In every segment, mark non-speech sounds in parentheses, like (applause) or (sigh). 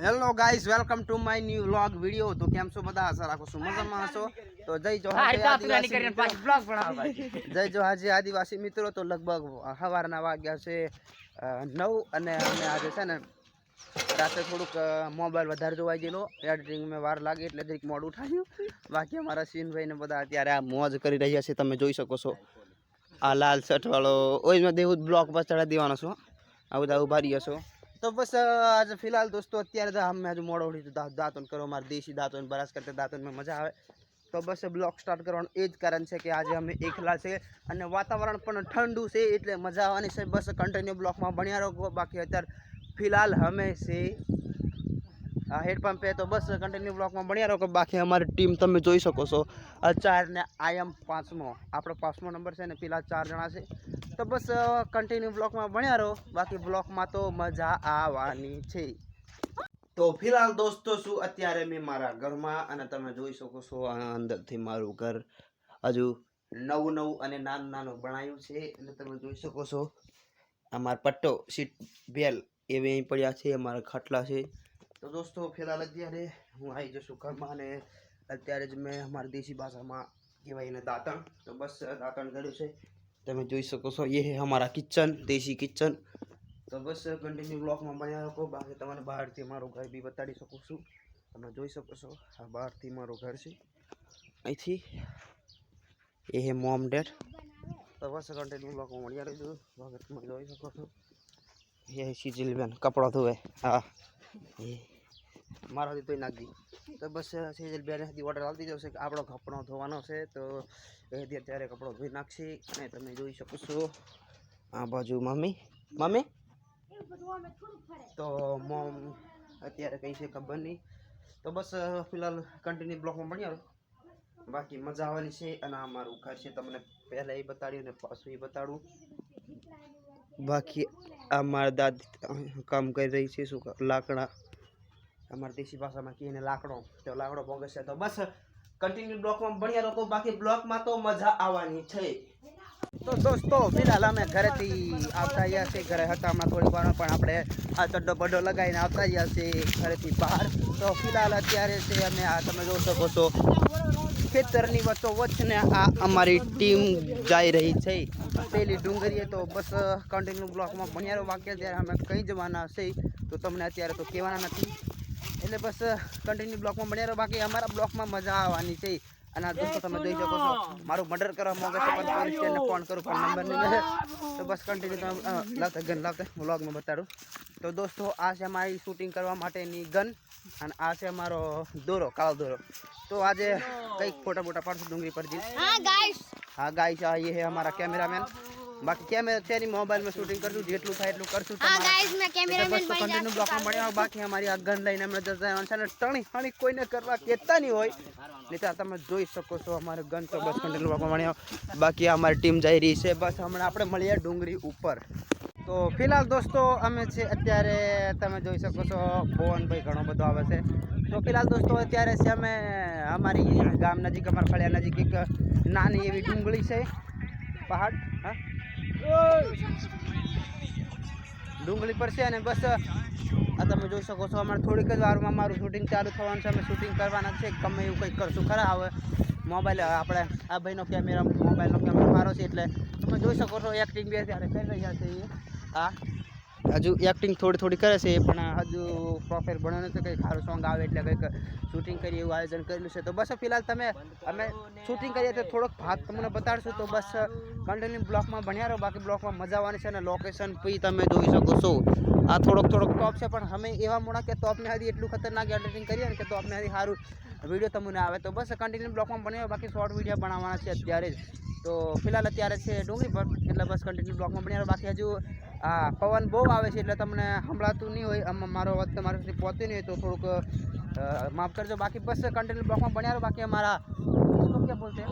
Hello guys welcome to my new vlog video તો કેમ છો બધા? આશા રાખું છું. મજામાં હશો? તો જય જોહાજી (laughs) જય જોહાજી આદિવાસી મિત્રો. તો લગભગ સવારના વાગ્યા છે નવ અને અમે આજે છે ને રાતે થોડુંક મોબાઈલ વધારે જોવાઈ ગયેલો. એડિટિંગ મેં વાર લાગી એટલે જરીક મોડું ઉઠાવ્યું બાકી અમારા સીનભાઈ ને બધા અત્યારે આ મોજ કરી રહ્યા છે તમે જોઈ શકો છો. આ લાલ શર્ટ વાળો. ઓય મેં દેવું બ્લોક પર ચડાવી દેવાનો છું. આ બધા ઊભા રહ્યા છો. તો બસ આજે ફિલહાલ દોસ્તો, અત્યારે તો અમે હજુ મોડો ઉડી દાંતોન કરો અમારે દેશી દાંતોન બરાસ કરતા દાંતોનમાં મજા આવે. તો બસ બ્લોક સ્ટાર્ટ કરવાનું એ જ કારણ છે કે આજે અમે એકલા છે અને વાતાવરણ પણ ઠંડુ છે એટલે મજા આવવાની છે. બસ કન્ટિન્યુ બ્લોકમાં ભણ્યા રહો. બાકી અત્યારે ફિલહાલ અમે છે આ હેડપંપે તો બસ કન્ટિન્યુ બ્લોકમાં ભણ્યા રહો બાકી અમારી ટીમ તમે જોઈ શકો છો. આ ચાર ને આઈ એમ પાંચમો. આપણો પાંચમો નંબર છે ને પેલા ચાર જણા છે. તો બસ કન્ટિન્યુ બ્લોકમાં ભણ્યા રહો. બાકી બ્લોકમાં તો મજા આવવાની છે. તો ફિલહાલ દોસ્તો, શું અત્યારે મેં મારા ઘરમાં અને તમે જોઈ શકો છો અંદરથી મારું ઘર હજુ નવું નવું અને નાનું નાનું બનાવ્યું છે. અને તમે જોઈ શકો છો અમારા પટ્ટો, સીટ બેલ એવી અહીં પડ્યા છે, અમારા ખાટલા છે. તો દોસ્તો ફિલહાલ અત્યારે હું આવી જશું ઘરમાં અને અત્યારે જ મેં અમારી દેશી ભાષામાં કહેવાય એને દાંતણ. તો બસ, દાંતણ કર્યું છે. તમે જોઈ શકો છો, એ હે હમારા કિચન દેશી કિચન તો બસ કન્ટિન્યુ બ્લોકમાં બન્યા રાખો બાકી તમને બહારથી મારું ઘર બી બતાડી શકું છું. તમે જોઈ શકો છો, આ બહારથી મારું ઘર છે. અહીંથી એ હે મોમ ડેડ તો બસ કન્ટિન્યુ બ્લોકમાં મળ્યા રહીશું બાકી તમે જોઈ શકો છો. એ હે બેન કપડાં ધોવે. હા. મારાથી તોય નાખી તો બસ સિજલબેન હતી ઓર્ડર આવતી જશે કે આપણો કપડો ધોવાનો છે, તો એથી અત્યારે કપડો ધોઈ નાખશે. અને તમે જોઈ શકો છો આ બાજુ મમ્મી. મમ્મી? તો મોમ અત્યારે કઈ છે ખબર નહીં. તો બસ ફિલહાલ કન્ટિન્યુ બ્લોકમાં ભણ્યા બાકી મજા આવવાની છે અને આ મારું ઘર છે. તમને પહેલાં એ બતાડ્યું ને પાછું એ બતાડું. બાકી આ મારા દાદી કામ કરી રહી છે, શું લાકડા. અમારી દેશી ભાષામાં કહીએ ને લાકડો. તો લાકડો ભોગે છે તો બસ કન્ટિન્યુ બ્લોકમાં ભણ્યા લોકો, બાકી બ્લોકમાં તો મજા આવવાની છે. તો દોસ્તો, ફિલહાલ અમે ઘરેથી આવતા રહ્યા છીએ. ઘરે હતા હમણાં થોડી વાર પણ આપણે આ ચડ્ડો બડ્ડો લગાવીને આવતા રહ્યા છે ઘરેથી બહાર. તો ફિલહાલ અત્યારે છે અમે આ, તમે જોઈ શકો છો, ખેતરની વચ્ચો વચ્ચને આ અમારી ટીમ જઈ રહી છે. પેલી ડુંગરીએ તો બસ કન્ટિન્યુ બ્લોકમાં ભણ્યા રહો ત્યારે અમે કઈ જવાના છે, તો તમને અત્યારે તો કહેવાના નથી. એટલે બસ કન્ટિન્યુ બ્લોકમાં ભણ્યા રહો બાકી, અમારા બ્લોકમાં મજા આવવાની છે. અને આ દોસ્તો તમે દઈ શકો છો. મારું મર્ડર કરવા માંગે છે પણ પોલીસ સ્ટેશનને ફોન કરું પણ નંબર નહીં મળે તો બસ કન્ટિન્યુ તમે લાવતા ગન લાવતા હું વ્લોગમાં બતાડું. તો દોસ્તો આ છે મારી શૂટિંગ કરવા માટેની ગન અને આ છે મારો દોરો કાળો દોરો. તો આજે કંઈક ફોટા બોટા પાડશું ડુંગળી પર જઈ હા ગાઈસ હા ગાઈસ આ એ હે અમારા કેમેરામેન બાકી કેમેરા અત્યારે મોબાઈલમાં શૂટિંગ કરશું જેટલું થાય એટલું કરશું હા ગાઈસ મે કેમેરામેન બની જાશું બ્લોકમાં મળ્યા બાકી અમારી આગળ લઈને અમે જતા છે ને ટણી હણી કોઈને કરવા કહેતા નહીં હોય. નહીં તમે જોઈ શકો છો અમારે ગન તો બસ કંટ્રોલ બ્લોકમાં મળ્યા. બાકી અમારી ટીમ જઈ રહી છે બસ હમણાં આપણે મળીએ ડુંગળી ઉપર. તો ફિલહાલ દોસ્તો અમે છે અત્યારે તમે જોઈ શકો છો ભુવનભાઈ ઘણો બધો આવે છે. તો ફિલહાલ દોસ્તો અત્યારે છે અમે અમારી ગામ નજીક અમારા ફળિયા નજીક એક નાની એવી ડુંગળી છે. પહાડ હા? ડુંગળી પર છે અને બસ, આ તમે જોઈ શકો છો, અમારે થોડીક જ વારમાં મારું શૂટિંગ ચાલુ થવાનું છે. અમે શૂટિંગ કરવાના છે. ગમે એવું કંઈક કરશું. ખરા, હવે મોબાઈલ આપણે આ ભાઈનો કેમેરા મોબાઈલનો કેમેરા મારો છે, એટલે તમે જોઈ શકો છો એક્ટિંગ બે ત્યારે કરી રહ્યા છે એ. આ હજુ એક્ટિંગ થોડી થોડી કરે છે, પણ હજુ પ્રોફેર ભણ્યો નથી કંઈક સારું સોંગ આવે એટલે કંઈક શૂટિંગ કરીએ એવું આયોજન કરેલું છે. તો બસ ફિલહાલ તમે, અમે શૂટિંગ કરીએ તો થોડોક ભાગ તમને બતાડશું. તો બસ કન્ટિન્યુ બ્લોકમાં ભણ્યા રહો, બાકી બ્લોકમાં મજા આવવાની છે અને લોકેશન પછી તમે જોઈ શકો છો. આ થોડોક થોડોક ટોપ છે, પણ અમે એવા મોડા કે ટોપને હારી એટલું ખતરનાક એડિટિંગ કરીએ ને કે ટોપને હારી સારું વીડિયો તમને આવે. તો બસ કન્ટિન્યુ બ્લોકમાં ભણ્યા બાકી શોર્ટ વીડિયો બનાવવાના છે અત્યારે જ. તો ફિલહાલ અત્યારે છે ડુંગળી એટલે બસ કન્ટિન્યુ બ્લોકમાં ભણ્યા બાકી હજુ આ પવન બહુ આવે છે એટલે તમને સંભળાતું નહીં હોય આમાં મારો અવાજ તમારા સુધી પહોંચે નહીં હોય તો થોડુંક અ, માફ કરજો બાકી બસ કન્ટિન્યુ બ્લોકમાં ભણ્યા રહો બાકી અમારા इसको क्या बोलते हैं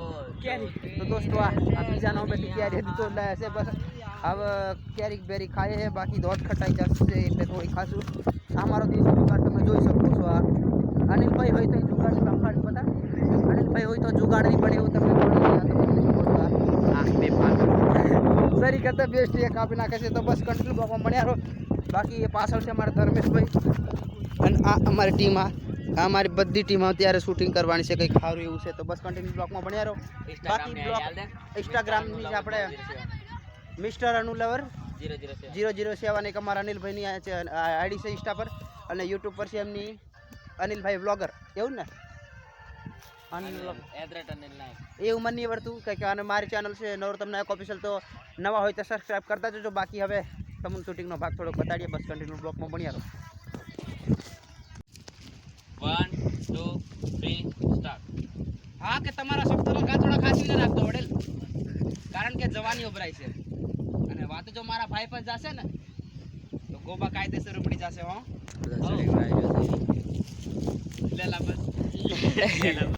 तो दोस्तों आ आ पिज़्ज़ा नाम पे कैरी तो लाया છે બસ હવે કેરી બેરી ખાઈએ છે બાકી દોઢ ખટાઈ જશે એટલે થોડી ખાશું આ મારો દેશી જુગાડ તમે જોઈ શકો છો આ અનિલભાઈ હોય તો જુગાડ સંભાળી બધા અનિલભાઈ હોય તો જુગાડ નહીં પડે એવું તમે જોઈ કરતાં બેસ્ટ એક કાપી નાખે છે તો બસ કંટ્રોલ બાપા મળ્યા રહો. બાકી એ પાછળ છે અમારા ધર્મેશભાઈ. અને આ અમારી ટીમ આ. આ અમારી બધી ટીમ અત્યારે શૂટિંગ કરવાની છે કંઈક સારું એવું છે તો બસ કન્ટિન્યુ બ્લોકમાં ભણ્યા રહો. બાકી બ્લોક ઇન્સ્ટાગ્રામની આપણે મિસ્ટર અનુ લવર જીરો જીરો સેવન એક અમારા અનિલભાઈની આ આઈડી છે ઇન્સ્ટા પર. અને યુટ્યુબ પર છે એમની અનિલભાઈ બ્લોગર એવું ને? એવું મને નહીં આવડતું કંઈક અને મારી ચેનલ છે નવરતમ નાયક ઓફિશિયલ તો નવા હોય તો સબસ્ક્રાઈબ કરતા જજો. બાકી હવે તમને શૂટિંગનો ભાગ થોડોક બતાડીએ. બસ કન્ટિન્યુ બ્લોકમાં બન્યા રહો. વન ટુ થ્રી સ્ટાર્ટ હા કે તમારા શબ્દોમાં ગાંઠોડા ખાસી ન રાખતો વડેલ. કારણ કે જવાની ઉભરાય છે. અને વાત જો મારા ભાઈ પર જશે ને તો ગોબા કાયદેસર ઉપડી જશે હો. લેલા બસ. આ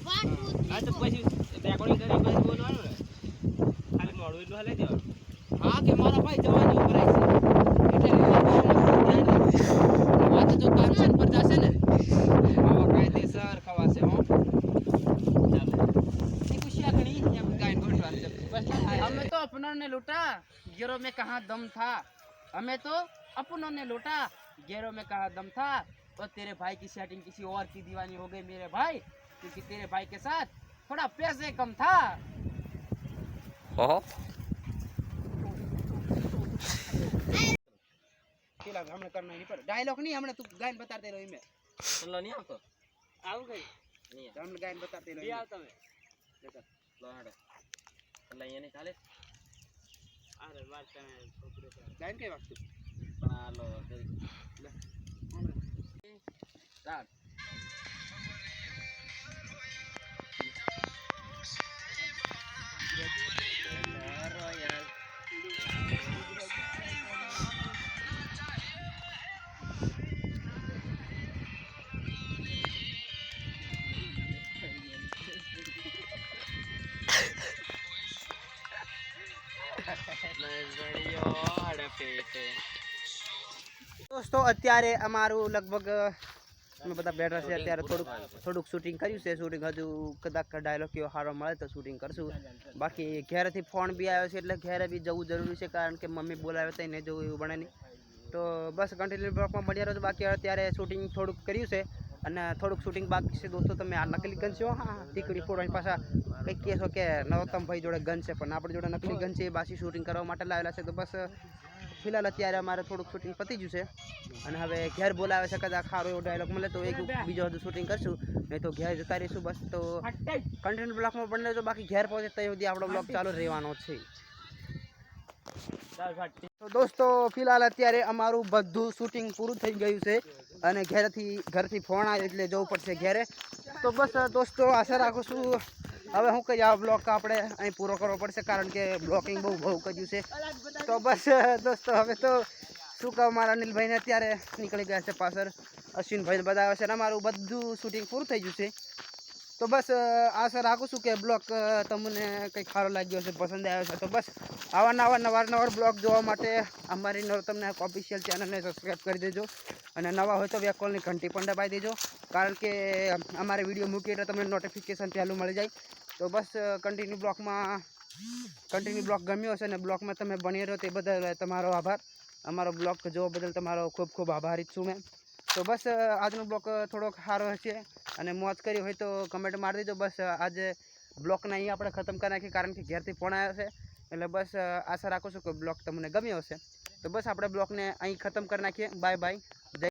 કે મારા ભાઈ જવાની ઉભરાય છે એટલે વાત જો કામસન પર જશે ને આવા કાયદેસર ખવાશે હો ये कुछ या घड़ी या गायन गोट वाले बस हमें तो अपनों ने लूटा गेरों में कहाँ दम था हमें तो अपनों ने लूटा गेरों में कहाँ दम था और तेरे भाई की सेटिंग किसी और की दीवानी हो गई मेरे भाई क्योंकि तेरे भाई के साथ थोड़ा पैसे कम था પેલા હમણે કરના નહીં પડે. ડાયલોગ નહીં હમણે તું ગાયન બતાડતે રહ્યો મેં ચલો નહીં આવતો? આવું કઈ? નહીં હમણે ગાયન બતાડતે આવતો રહ્યો તમે. લો હેડો. એટલે અહીંયા નહીં ચાલે? અરે વાત તમે ગાયન કઈ વાગતું? હાલો સ્ટાર્ટ દોસ્તો, અત્યારે અમારું લગભગ, અમે બધા બેઠા છે અત્યારે થોડુંક થોડુંક શૂટિંગ કર્યું છે. શૂટિંગ હજુ કદાચ ડાયલોગ કેવો સારો મળે તો શૂટિંગ કરશું. બાકી ઘેરેથી ફોન બી આવ્યો છે, એટલે ઘેરે બી જવું જરૂરી છે, કારણ કે મમ્મી બોલાવે તો નહીં જવું એવું બને નહીં. તો બસ કન્ટિન્યુ બ્લોકમાં બન્યા રહો બાકી અત્યારે શૂટિંગ થોડુંક કર્યું છે, અને થોડુંક શૂટિંગ બાકી છે. દોસ્તો, તમે આ નકલી કરશો હા, ટીકડી ફોડવાની પાછા કંઈક કહેશો કે નરોત્તમ ભાઈ જોડે ગન છે પણ આપણી જોડે નકલી ગન છે એ બાસી શૂટિંગ કરવા માટે લાવેલા છે. તો બસ ફિલહાલ અત્યારે અમારે થોડુંક શૂટિંગ પતી ગયું છે. અને હવે ઘેર બોલાવે છે કદાચ ખારો એવો ડાયલોગ મળે તો એક બીજો હજુ શૂટિંગ કરશું. નહીં તો ઘેર જતા રહીશું બસ. તો કન્ટેન્ટ બ્લોકમાં પણ લેજો બાકી ઘેર પહોંચે ત્યાં સુધી આપણો બ્લોક ચાલુ રહેવાનો છે. તો દોસ્તો ફિલહાલ અત્યારે અમારું બધું શૂટિંગ પૂરું થઈ ગયું છે. અને ઘેરથી ઘરથી ફોન આવ્યો એટલે જવું પડશે ઘેરે. તો બસ દોસ્તો આશા રાખું છું હવે હું કઈ આ બ્લોક આપણે અહીં પૂરો કરવો પડશે, કારણ કે બ્લોકિંગ બહુ બહુ કર્યું છે. તો બસ, દોસ્તો, હવે તો શું કહું, મારા અનિલભાઈને અત્યારે નીકળી ગયા છે પાછળ. અશ્વિનભાઈને બધા આવે છે અને મારું બધું શૂટિંગ પૂરું થઈ ગયું છે. તો બસ, આ આશા રાખું છું કે બ્લોગ તમને કંઈક સારો લાગ્યો છે પસંદ આવ્યો છે તો બસ, આવા નવા નવા નવા બ્લોગ જોવા માટે અમારી તમને ઓફિશિયલ ચેનલને સબસ્ક્રાઈબ કરી દેજો. અને નવા હોય તો વેકોલની ઘંટી પણ દબાવી દેજો, કારણ કે અમારે વીડિયો મૂકીએ એટલે તમને નોટિફિકેશન પહેલું મળી જાય. તો બસ કન્ટિન્યુ બ્લોકમાં કન્ટિન્યુ બ્લોક ગમ્યો હશે અને બ્લોકમાં તમે બની રહ્યો તે બદલ તમારો આભાર. અમારો બ્લોગ જોવા બદલ તમારો ખૂબ ખૂબ આભારી છું મેં. તો બસ આજનો બ્લોક થોડોક સારો હશે અને મોજ કરી હોય તો કમેન્ટ મારી દેજો. બસ આજે બ્લોકને અહીં આપણે ખતમ કરી નાખીએ કારણ કે ઘેરથી ફોન આવ્યો છે. એટલે બસ આશા રાખું છું કે બ્લોક તમને ગમ્યો હશે. તો બસ, આપણે બ્લોકને અહીં ખતમ કરી નાખીએ. Bye bye.